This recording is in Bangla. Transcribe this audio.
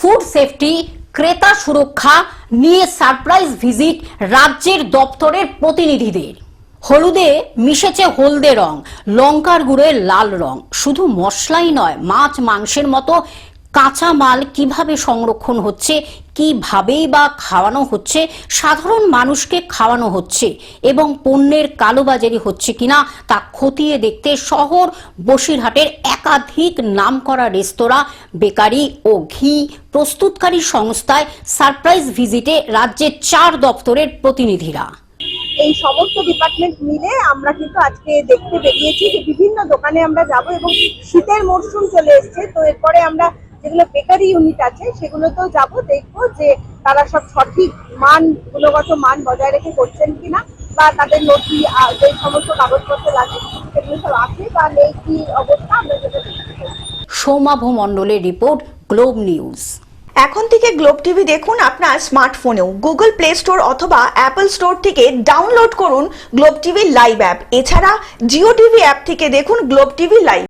ফুড সেফটি, ক্রেতা সুরক্ষা, নিয়ে সারপ্রাইজ ভিজিট রাজ্যের দপ্তরের প্রতিনিধিদের। হলুদে মিশেছে হলদে রং, লঙ্কার গুঁড়ে লাল রং। শুধু মশলাই নয়, মাছ, মাংসের মতো কাঁচা মাল কীভাবে সংরক্ষণ হচ্ছে, কিভাবেই বা খাওয়ানো হচ্ছে, সাধারণ মানুষকে খাওয়ানো হচ্ছে এবং পণ্যের কালোবাজারি হচ্ছে কিনা তা খতিয়ে দেখতে শহর বসিরহাটের একাধিক নামকরা রেস্তোরাঁ, বেকারি ও ঘি প্রস্তুতকারী সংস্থায় সারপ্রাইজ ভিজিটে রাজ্যের চার দপ্তরের প্রতিনিধিরা। এই সমস্ত ডিপার্টমেন্ট মিলে আমরা কিন্তু আজকে দেখতে বেরিয়েছি যে বিভিন্ন দোকানে আমরা যাব এবং শীতের মরশুম চলে এসেছে, তো এরপরে আমরা যেগুলো বেকারি ইউনিট আছে সেগুলোতেও যাব দেখব যে তারা সব সঠিক মান গুণগত মান বজায় রেখে করছেন কিনা বা তাদের নথি যে সমস্ত কাগজপত্র লাগে সেগুলো সব আছে বা নেই কি অবস্থা আমরা চাই। সৌমাভ মণ্ডলের রিপোর্ট গ্লোব নিউজ। এখন থেকে গ্লোব টিভি দেখুন আপনার স্মার্টফোনেও। গুগল প্লে স্টোর অথবা অ্যাপল স্টোর থেকে ডাউনলোড করুন গ্লোব টিভি লাইভ অ্যাপ। এছাড়া জিও টিভি অ্যাপ থেকে দেখুন গ্লোব টিভি লাইভ।